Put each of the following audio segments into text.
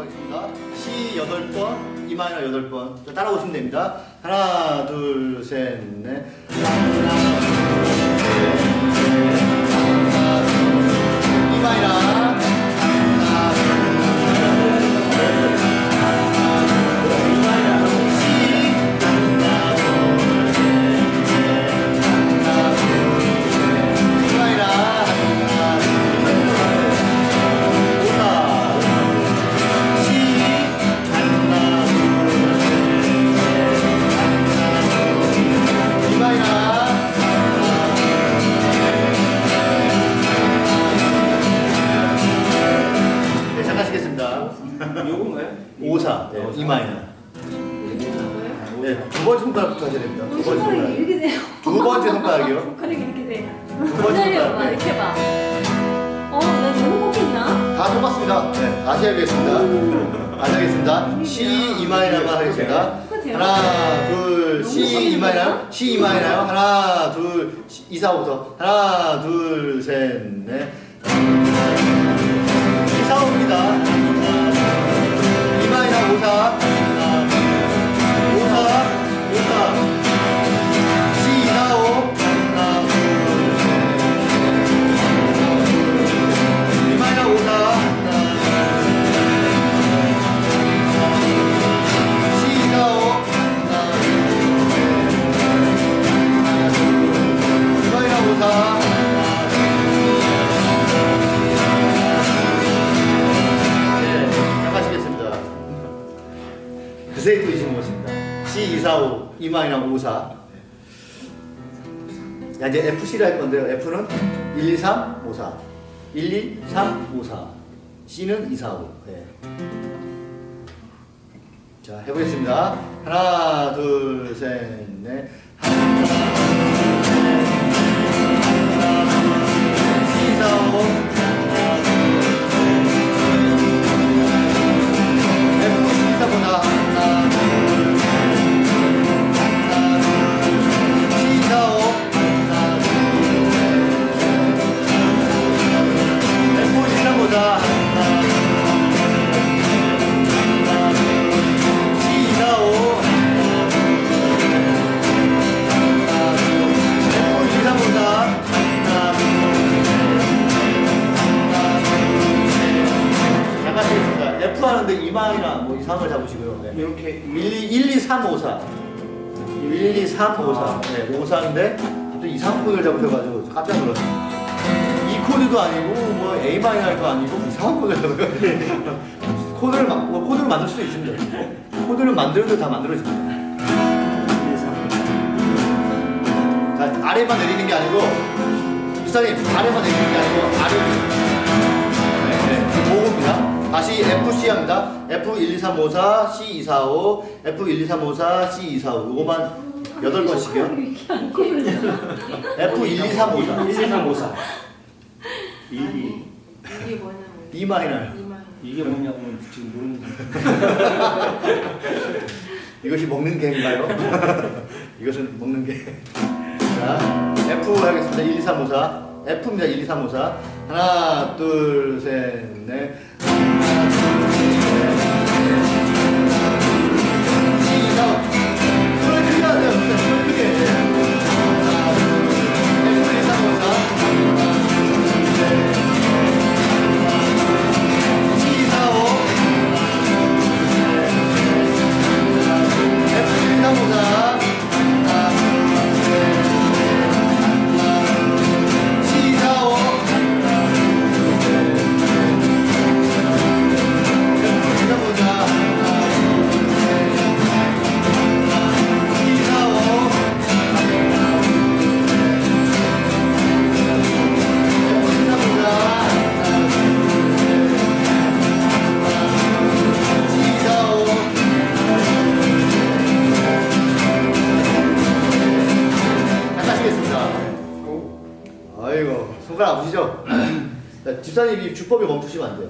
하겠습니다. C 8번, E 마이너 8번. 자, 따라오시면 됩니다. 하나, 둘, 셋, 넷. E 마이너. C 이마이나만 하겠습니다 똑같아요. 하나, 둘, 똑같은데요? 이마이나요? C 이마이나요? 하나, 둘, 이사오부터 하나, 둘, 셋, 넷. 또 이신 것입니다. C 245 이마이나 54. 야 이제 FC를 할 건데요. F는 1, 2, 3, 5, 4. 1, 2, 3, 5, 4. C는 2, 4, 5. 네. 자 해보겠습니다. 하나, 둘, 셋, 넷. 하나, C 4, 5. F 1, 2, 3, 5, 4. 네, 5, 4인데 갑자기 이상한 코드를 잡으셔가지고 깜짝 놀랐어요. 이 코드도 아니고 뭐 A 마이너도 아니고 이상한 코드를 잡으셔가지고 코드를 마, 뭐 코드를 만들 수도 있습니다. 코드를 만들어도 다 만들어집니다. 자, 아래만 내리는 게 아니고 비사님 아래만 내리는 게 아니고 아래 네, 네, 보고입니다. 다시 FC 합니다. F 1, 2, 3, 5, 4, C 2, 4, 5, F 1, 2, 3, 5, 4, C 2, 4, 5. 이거만 여덟 번씩이요. 안 꼬부러져. F 1, 2, 3, 5, 4. 1, 2, 3, 5, 4 2, 이게 뭐냐면 E 마이너. 이만 이게 뭐냐고 지금 모르는 이것이 먹는 개인가요? 이것은 먹는 개. 자, F 하겠습니다. 1, 2, 3, 5, 4. F입니다. 1, 2, 3, 5, 4. 하나, 둘, 셋, 넷. 주법이 멈추시면 안 돼요.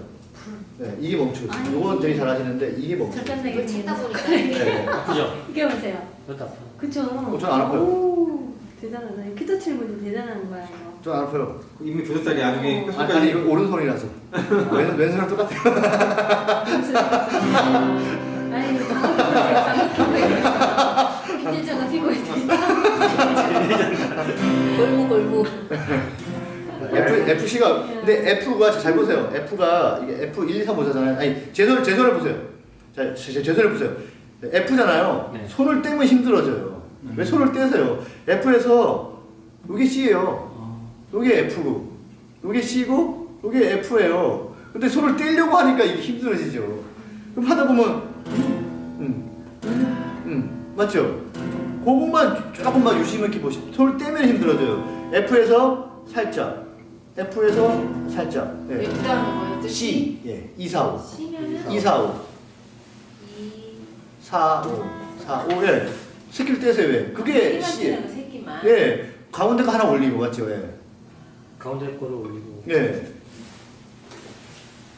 네, 이게 멈추고 아니. 요건 되게 잘하시는데 이게 멈추고. 잠깐 이거 찍다 보니까 네, 네. 아프죠? 이게 보세요. 그렇다 아파 그쵸? 어, 전안 아파요. 오, 대단하다. 키도 칠분이 대단한 거야 이거. 좀 아파요. 이미 두 살이 나중에 어. 아니, 아니 이거 오른손이라서. 왼, 왼손이랑 똑같아요. 아니 이거 장갑 장갑 인질자가 피고 있대. 골무 골무. F, FC가 근데 F가 잘 보세요. F가 이게 F 1, 2, 3, 5잖아요. 아니 제 손을 제 손을 보세요. 자, 제, 제, 제 손을 보세요. F잖아요. 네. 손을 떼면 힘들어져요. 왜 손을 떼세요? F에서 이게 C예요. 이게 F고, 이게 C고, 이게 F예요. 근데 손을 떼려고 하니까 이게 힘들어지죠. 그럼 하다 보면 음, 음, 맞죠? 그것만 조금만 유심 있게 보시. 손을 떼면 힘들어져요. F에서 살짝, F에서 살짝. 예. F 다음에 뭐였지? C, 예, 2, 4, 5. C면은 2, 4, 5. 2 4, 5. 4, 5. 예. 새끼를 떼세요. 왜? 그게 C예요. 새끼만. 예. 가운데가 하나 올리고, 맞죠? 예. 가운데 거를 올리고 예.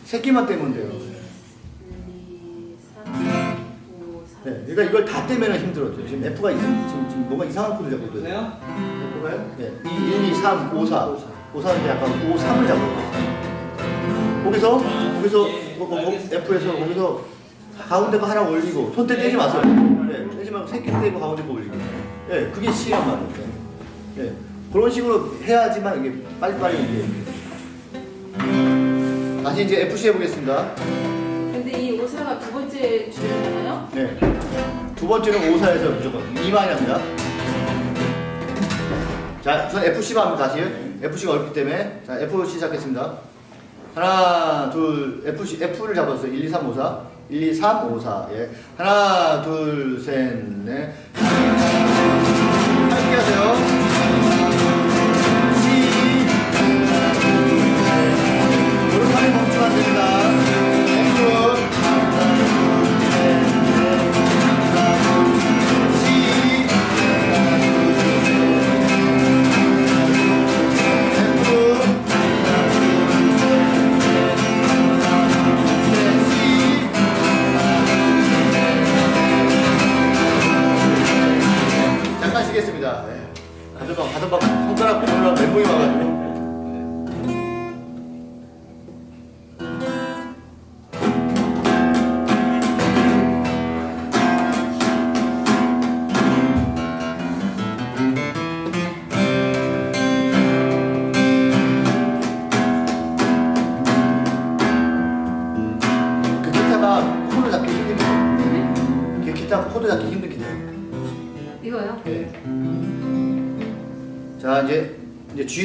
새끼만 떼면 돼요. 2, 3, 5, 4. 네, 그러니까 이걸 다 떼면 힘들어져. 지금 F가 이상, 지금, 지금 뭔가 이상한 코드 잡고 있거든요. 보세요 F가요? 네. 1, 2, 3, 5, 4. 5, 4인데 약간 5, 3을 잡고 있어요. 거기서, 거기서, 뭐, 뭐, 뭐, F에서 거기서 가운데 거 하나 올리고, 손대 떼지 마세요. 네, 떼지 말고 새끼 떼고 가운데 거 올리고. 네, 그게 C란 말이에요. 네. 그런 식으로 해야지만 이게 빨리빨리 이게. 다시 이제 FC 해보겠습니다. 근데 이 오사가 두 번째 줄이잖아요? 네. 두 번째는 5사에서 무조건 2만이 합니다. 자, 우선 FC만 하면 다시. FC가 어렵기 때문에. 자, F 시작했습니다. 하나, 둘, FC, F를 잡았어요. 1, 2, 3, 5, 4. 1, 2, 3, 5, 4. 예. 하나, 둘, 셋, 넷. 함께 하세요.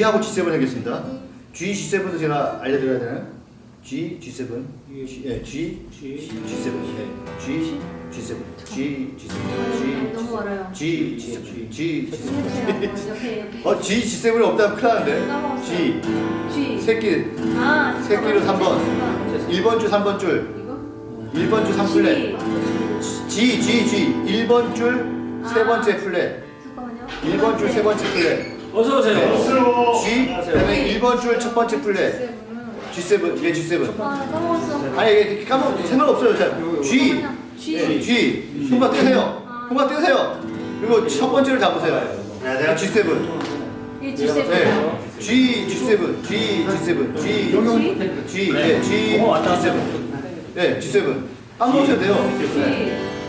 G하고 G7 하겠습니다. G, G7도 제가 알려드려야 되나요? G, G7, G, 예, G, G, G7, 예, G, G7, G, G7, G, 너무 어려요. G, G, G, G7. 옆에 옆에. 어, G, G7이 없다면 큰일 나는데. G, G. 새끼, 아, 새끼로 잠깐만. 3번, 1번 줄 3번 줄, 이거? 1번 줄 3플랫, G, G, G, 1번 줄 세 번째 플랫, 잠깐만요. 1번 줄 세 번째 플랫. 어서 오세요 네. G, 그다음에 1번 줄 첫 번째 플랫. G7, 얘 G7. 아, 나 까먹었어. 아니, 이게 까먹, 상관없어요. 자, G, G. 예, G. 손바 떼세요. 손바 떼세요. 그리고 첫 번째를 잡으세요. G7. 이 G7. 네. G, G7, G, G7, G, G. G, 네, G, 어, 왔다, 왔다. G7. 네, G7. 까먹으셔도 돼요. G.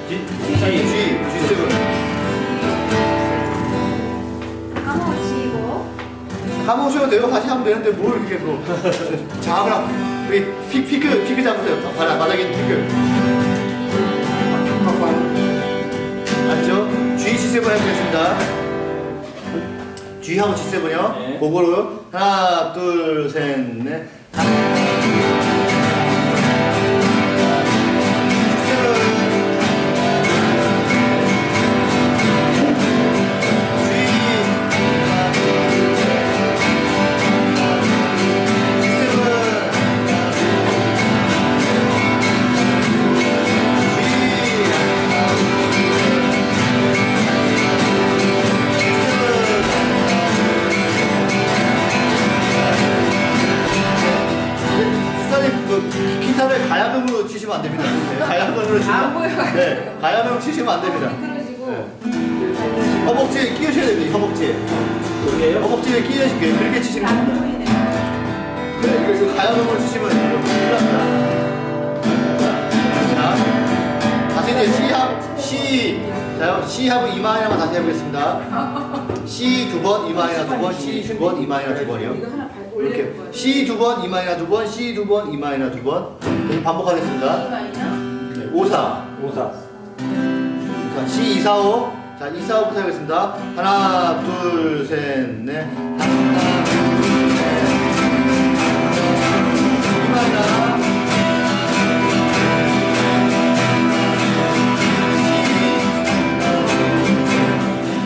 G, G, G7. 까먹으셔도 돼요. 다시 하면 되는데 뭘 이렇게 뭐. 하고. 여기 피, 피크, 피크 잡으세요. 바닥, 바닥에 피크. 맞죠? G, G7 해보겠습니다. G하고 G7이요. 네. 그거로 하나, 둘, 셋, 넷. 수사 치시면 안 됩니다. 네, 가야금으로 치시면 안 보여요. 네, 가야금 치시면 안 됩니다. 미끄러지고. 네. 허벅지에 끼우셔야 됩니다. 허벅지에. 여기에요? 허벅지에 끼우시게 이렇게 치시면 안 됩니다. 보이네. 네, 이거, 이거 가야금으로 치시면 큰일 납니다. 자, 다시 이제 C, 자, C하고 이마이너만 다시 해보겠습니다. C 두 번, 이마이너 두 번, C 두 번, 이마이너 두 번이요. 이거 하나 발 이렇게. C 두 번, 이마이너 두 번, C 두 번, 이마이너 두 번. 계속 반복하겠습니다. 이마이너. 네, 5, 4. 오사. 자, C 2, 4, 5. 자, 2, 4, 5부터 하겠습니다. 하나, 둘, 셋, 넷. 하나, 둘, 셋. 이마이너.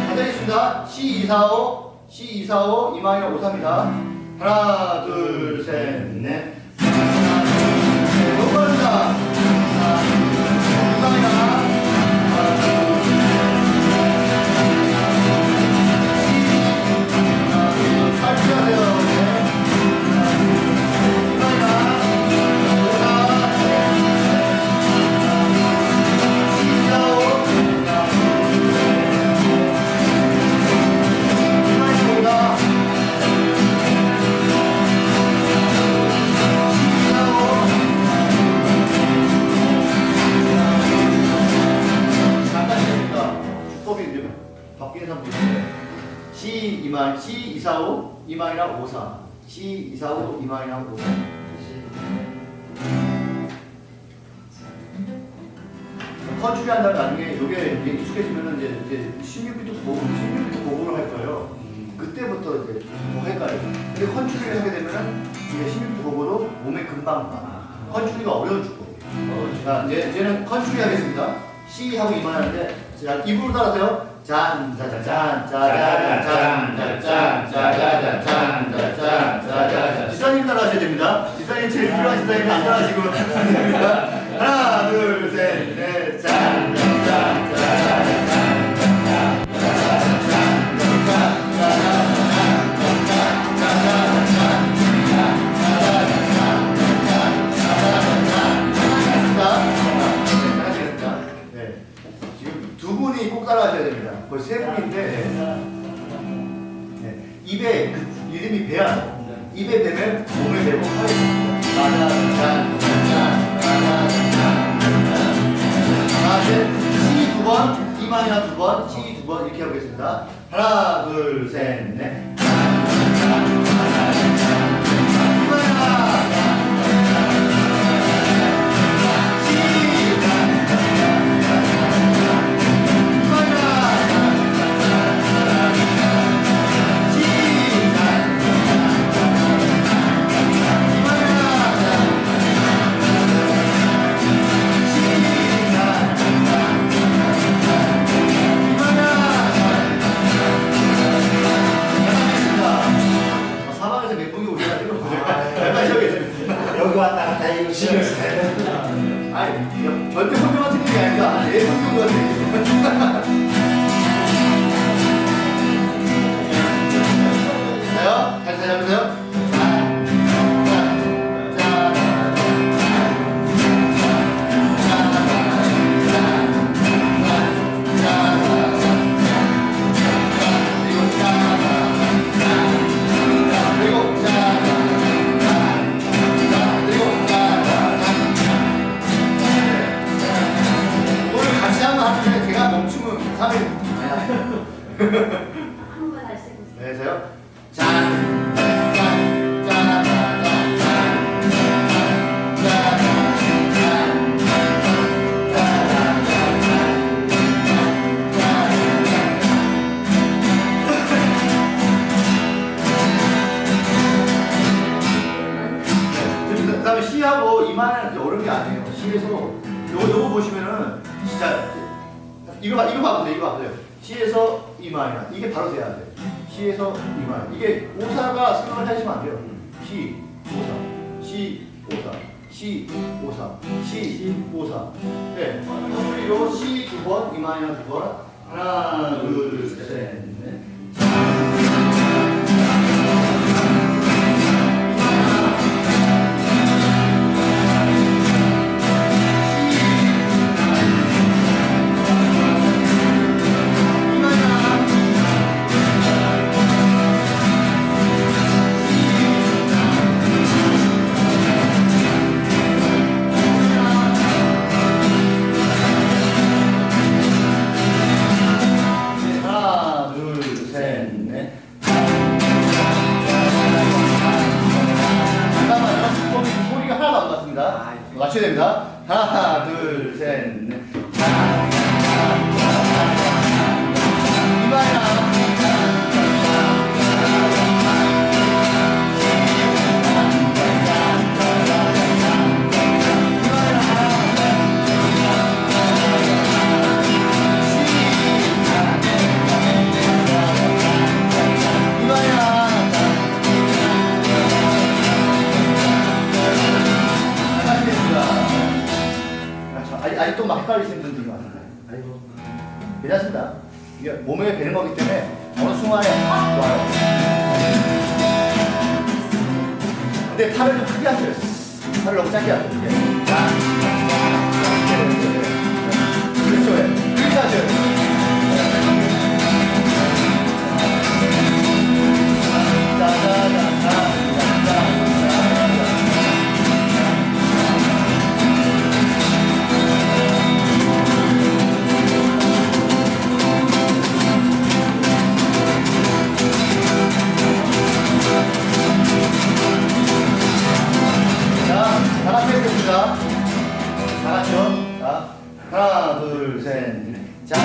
다 되겠습니다. C 2, 4, 5. C 2, 4, 5. 이마이너 5, 3입니다. 하나, 둘, 셋, 넷. 하나, 둘, 셋. 너무 빠르다. 16비트 보고 16비트 보고를 할 거예요. 그때부터 이제 뭐 헷갈려. 근데 컨트리를 하게 되면은 이게 16비트 보고도 몸에 금방 가. 컨트리가 어려운 축구. 자, 이제 이제는 컨트리 하겠습니다. C 하고 이만 하는데 자, 입으로 따라서요. 짠, 짜자잔, 짜자잔, 짠, 짜잔, 짜자잔, 짠, 짜잔, 짜자잔. 지사님 따라하셔야 됩니다. 지사님 제일 필요한 지사님 안 따라하시고. 하나, 둘, 셋, 넷, 그 이름이 배야. 입에 하겠습니다. 짜잔, 짠, 짜잔, 자, 이제 C 두 번, 이만이나 두 번, C 두번 이렇게 해보겠습니다. 하나, 둘, 셋, 이거 봐, 이거 봐보세요. 이거 봐보세요. C에서 이마이너 이게 바로 돼야 돼. C에서 이마이너 이게 오사가 생각을 하시면 안 돼요. C 오사, C 오사, C 오사, C 오사. 네, 소리로 C 두 번, 이마이너 두 번. 하나, 둘, 셋, 하나, 둘, 셋, 넷. 이마야. 아직, 아직도 막 헷갈리시는 분들이 많아요. 아이고. 괜찮습니다. 이게 몸에 배는 거기 때문에 어느 순간에 확 와요. 근데 팔을 좀 크게 하세요. 팔을 너무 짧게 하세요. 이렇게. 자, 그렇죠. 예. 크게 하세요. 자, 다 같이 해보겠습니다. 다 같이요. 자, 하나, 둘, 셋, 넷. 자, 자.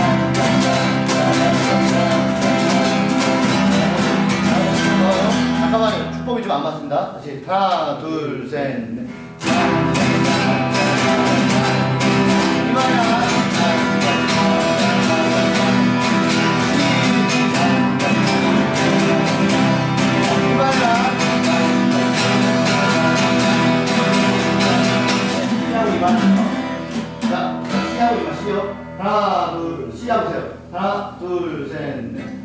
어, 잠깐만요. 축복이 좀 안 맞습니다. 다시 하나, 둘, 셋, 넷. 이마야. 하고 이만. 자, 시하고 이만 시요. 하나, 둘, 시하고 세요. 하나, 둘, 셋, 넷.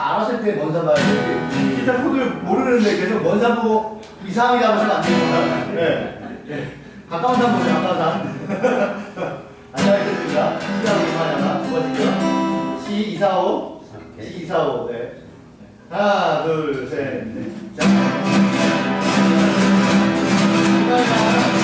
알았을 때 먼저 봐야 돼. 일단 코드를 모르는데 계속 먼저 보고 이상하게 잡으시면 안 됩니다. 네. 네. 가까운 사람 보세요, 가까운 사람. 안녕하겠습니다. 시작하고 하나, 두 번째요. C245. C245. 네. 하나, 둘, 셋, 넷. 자. 감사합니다.